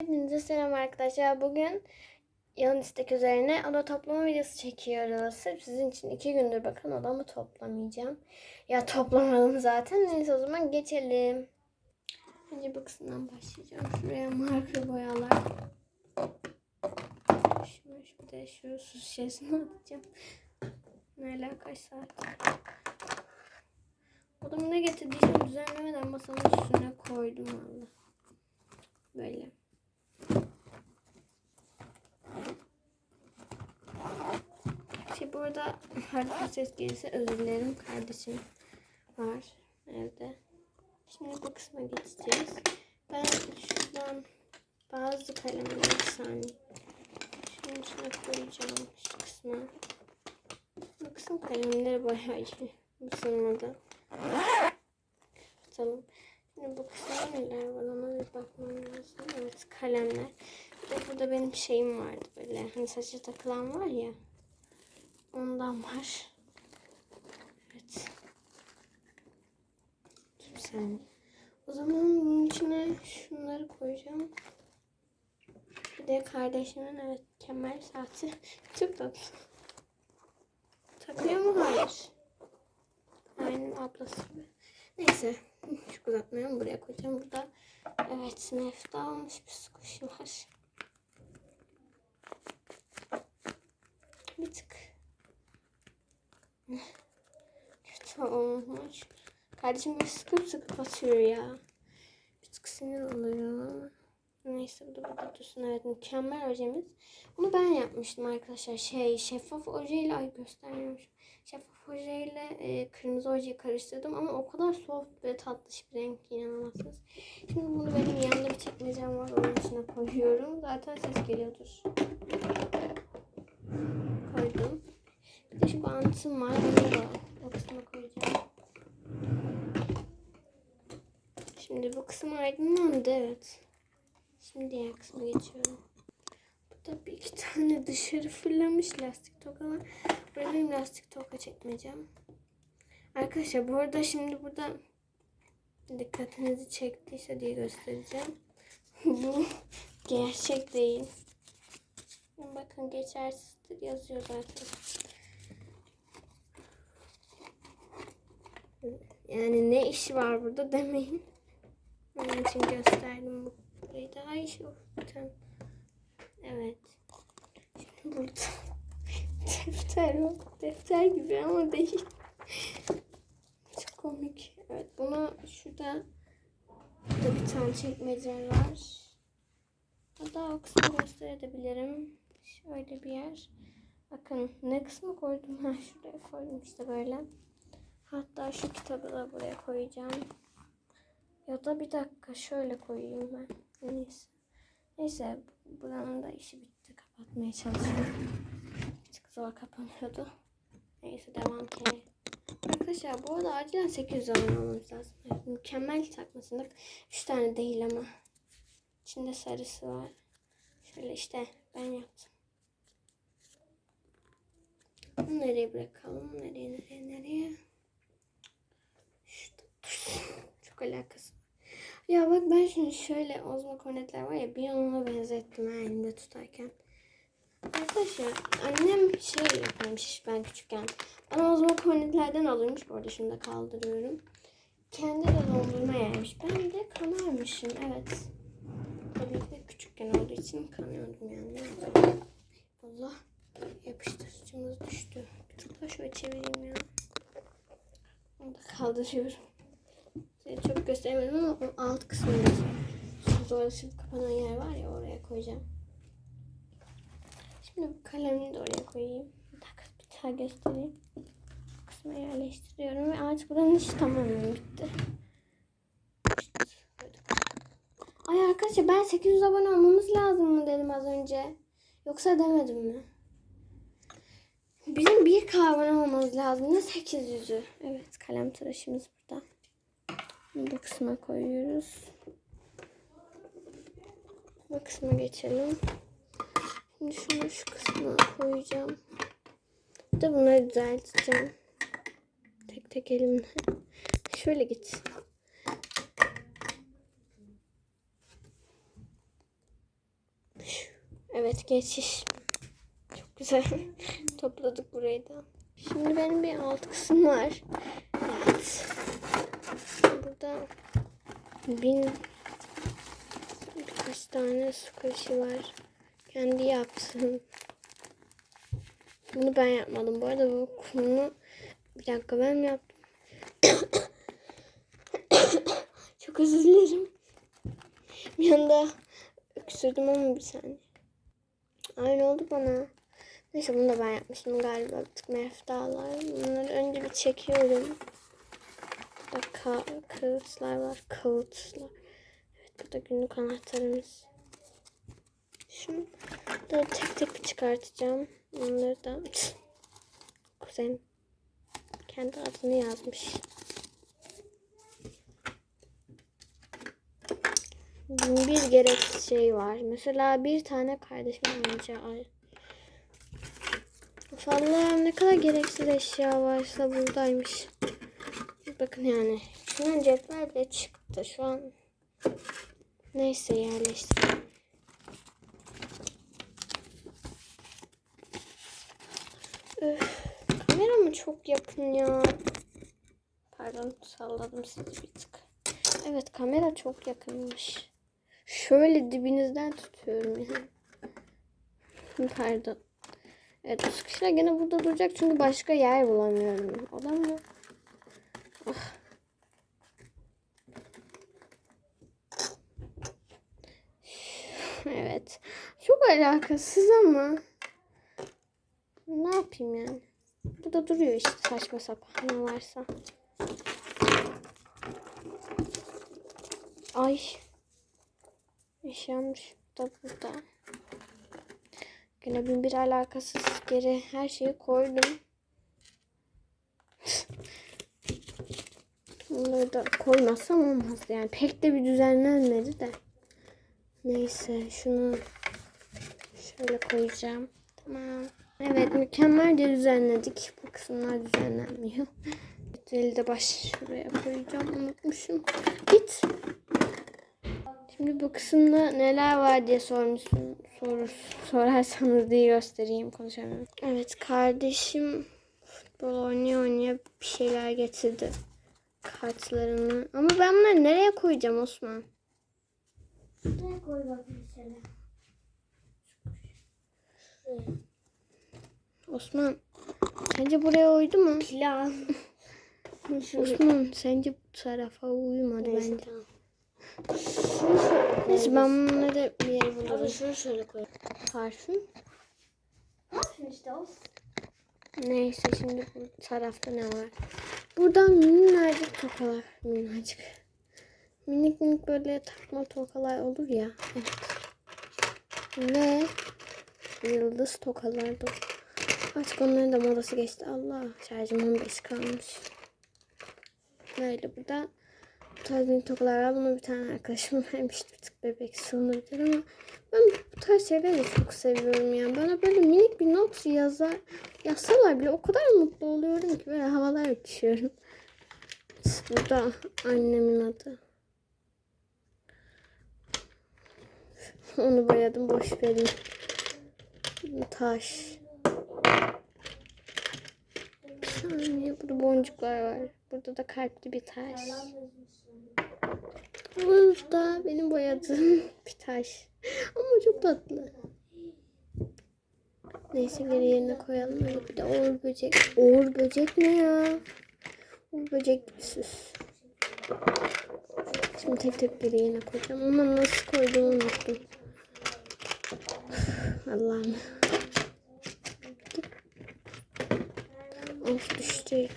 Hepinize selam arkadaşlar. Bugün yan istek üzerine oda toplama videosu çekiyoruz. Sırf sizin için iki gündür bakın odamı toplamayacağım. Ya toplamadım zaten. Neyse o zaman geçelim. Önce bu kısımdan başlayacağım. Şuraya marker boyalar. Şimdi şurada şu su şişesini atacağım. Ne alaka saat. Odamı ne getirdiysem düzenlemeden masanın üstüne koydum valla. Böyle. Şey bu arada harika ses gelirse özür dilerim. Kardeşim var evde. Şimdi bu kısma geçeceğiz. Ben şuradan bazı kalemleri bir saniye. Şunun içine koyacağım şu kısma. Bu kısım kalemleri bayağı iyi. Isınmadı. Tutalım. Şimdi bu kısımda neler var bir bakmam lazım. Evet kalemler. Bir de burada benim şeyim vardı böyle. Hani saça takılan var ya. Ondan var. Evet. Dur saniye. O zaman bunun içine şunları koyacağım. Bir de kardeşimin evet kemer saati. Çok tatlı. Takıyor mu? Hayır. Aynen ablası gibi. Neyse. Çok uzatmayalım. Buraya koyacağım. Burada evet nefte almış bir squishy var. Bir tık kötü olmuş. Kardeşim bir sıkıp sıkıp atıyor ya. Bir tık sinir oluyor. Neyse bu da burada dursun. Evet mükemmel ojemiz. Bunu ben yapmıştım arkadaşlar. Şey şeffaf ojeyle ay göstermiyormuşum. Şeffaf ojeyle e, kırmızı ojeyi karıştırdım ama o kadar soft ve tatlış bir renk inanamazsınız. Şimdi bunu benim yanında bir çekmecem var. Onun içine koyuyorum. Zaten ses geliyordur. Koydum. Bir de şu bantım var. Onu da o kısma koyacağım. Şimdi bu kısım aydınlandı evet. Şimdi diğer kısma geçiyorum. Burada bir iki tane dışarı fırlamış lastik tokalar. Benim lastik toka çekmeyeceğim. Arkadaşlar bu arada şimdi burada dikkatinizi çektiyse diye göstereceğim. bu gerçek değil. Bakın geçersizdir yazıyor zaten. Yani ne işi var burada demeyin. Onun için gösterdim bu burayı da. Ay şu tamam. Evet. Şimdi burada defter var. Defter gibi ama değil. Çok komik. Evet bunu şurada burada bir tane çekmece var. Hatta o kısmı gösterebilirim. Şöyle bir yer. Bakın ne kısmı koydum? Ha şuraya koydum işte böyle. Hatta şu kitabı da buraya koyacağım. Ya da bir dakika şöyle koyayım ben. En iyisi. Neyse buranın da işi bitti. Kapatmaya çalışıyorum. Zor kapanıyordu. Neyse devam ki. Arkadaşlar bu arada acilen 800 abone olmamız lazım. Evet, mükemmel takmasında. 3 tane değil ama. İçinde sarısı var. Şöyle işte ben yaptım. Bunu nereye bırakalım? Nereye nereye nereye? Şurada. Çok alakası. Ya bak ben şimdi şöyle ozma kornetler var ya bir onunla benzettim ha elimde tutarken. Arkadaşlar annem şey yaparmış ben küçükken. Bana ozma kornetlerden alırmış. Bu arada şunu da kaldırıyorum. Kendi de dondurma yermiş. Ben de kanarmışım evet. Tabii ki de küçükken olduğu için kanıyordum yani. Allah yapıştırıcımız düştü. Tık şöyle çevireyim ya. Onu da kaldırıyorum. Size çok gösteremedim ama o alt kısmında şu zorlaşıp kapanan yer var ya oraya koyacağım. Şimdi kalemini de oraya koyayım. Bir dakika bir daha göstereyim. Kısma yerleştiriyorum ve artık buranın işi tamamen bitti. Ay arkadaşlar ben 800 abone olmamız lazım mı dedim az önce. Yoksa demedim mi? Bizim bir kahve olmamız lazım. Ne 800'ü? Evet kalem tıraşımız burada. Bu kısma koyuyoruz. Bu kısma geçelim. Şimdi şunu şu kısmına koyacağım. Bir de bunları düzelteceğim. Tek tek elimle. Şöyle git. Evet geçiş. Çok güzel. Topladık burayı da. Şimdi benim bir alt kısım var. Evet. Burada bin birkaç tane su kaşığı var. Kendi yapsın. Bunu ben yapmadım. Bu arada bu kumu bir dakika ben yaptım? Çok özür dilerim. Bir anda öksürdüm ama bir saniye. Aynı oldu bana. Neyse bunu da ben yapmıştım galiba. Bir tık meftalar. Bunları önce bir çekiyorum. Burada ka- kağıtlar var. Kağıtlar. Evet burada günlük anahtarımız. Şunu da tek tek çıkartacağım. Onları da kuzenim kendi adını yazmış. Bir gereksiz şey var. Mesela bir tane kardeşim önce ay. Allah'ım ne kadar gereksiz eşya varsa buradaymış. Bakın yani. Şundan cetvel bile çıktı. Şu an neyse yerleştireyim. Öf, kamera mı çok yakın ya? Pardon salladım sizi bir tık. Evet kamera çok yakınmış. Şöyle dibinizden tutuyorum yani. Pardon. Evet bu sıkışlar gene burada duracak çünkü başka yer bulamıyorum. O da mı? Ah. Evet. Çok alakasız ama. Ne yapayım yani? Burada duruyor işte saçma sapan ne varsa. Ay. Eşyammış da burada. Gene bin bir alakasız geri her şeyi koydum. Bunları da koymazsam olmaz yani. Pek de bir düzenlenmedi de. Neyse şunu şöyle koyacağım. Tamam. Evet mükemmel de düzenledik. Kısımlar düzenlenmiyor. Eli de baş şuraya koyacağım. Unutmuşum. Git. Şimdi bu kısımda neler var diye sormuşsun. Sorur, sorarsanız diye göstereyim. Konuşamıyorum. Evet kardeşim futbol oynaya oynaya bir şeyler getirdi. Kartlarını. Ama ben bunları nereye koyacağım Osman? Şuraya koy bak mesela. Osman sence buraya uydu mu? Plan. Osman sence bu tarafa uyumadı Neyse bence. tamam. Şunu şöyle. Neyse ben bunları bir yere bulurum. şunu şöyle koy. Parfüm. Yapıyorsun işte olsun. Neyse şimdi bu tarafta ne var? Burada minnacık tokalar. Minnacık. Minik minik böyle takma tokalar olur ya. Evet. Ve yıldız tokalar da. Artık onların da modası geçti. Allah şarjım 15 kalmış. Böyle bu tarz minik tokalar var. Bunu bir tane arkadaşım vermişti. Bir tık bebek sığınabilir ama ben bu tarz şeyleri de çok seviyorum ya. Bana böyle minik bir not yazar, yazsalar bile o kadar mutlu oluyorum ki böyle havalar uçuyorum. Bu da annemin adı. Onu boyadım boş verin. Taş. Bir saniye burada boncuklar var. Burada da kalpli bir taş. Burada benim boyadığım bir taş. Ama çok tatlı. Neyse geri yerine koyalım. Bir de uğur böcek. Uğur böcek ne ya? Uğur böcek süs. Şimdi tek tek geri yerine koyacağım. Ama nasıl koyduğumu unuttum. Allah'ım. Of düştük.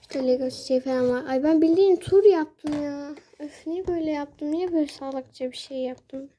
İşte Lego çiçeği falan var. Ay ben bildiğin tur yaptım ya. Öf niye böyle yaptım? Niye böyle salakça bir şey yaptım?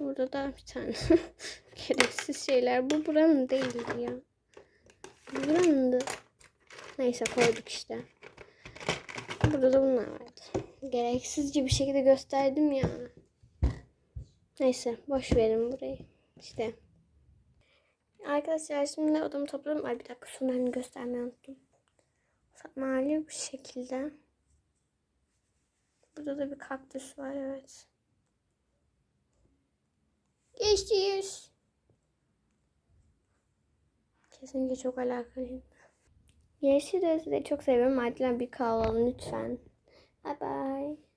Burada da bir tane gereksiz şeyler. Bu buranın değildi ya. Bu buranındı. Neyse koyduk işte. Burada da bunlar vardı. Gereksizce bir şekilde gösterdim ya. Neyse boş verin burayı. İşte. Arkadaşlar şimdi odamı topladım. Ay bir dakika şunlarını göstermeyi unuttum. Mavi bu şekilde. Burada da bir kaktüs var evet. Eşli yüz. Kesinlikle çok alakalıyım. Görüşürüz. Sizi çok seviyorum. Acilen bir kahve alın lütfen. Bye bye.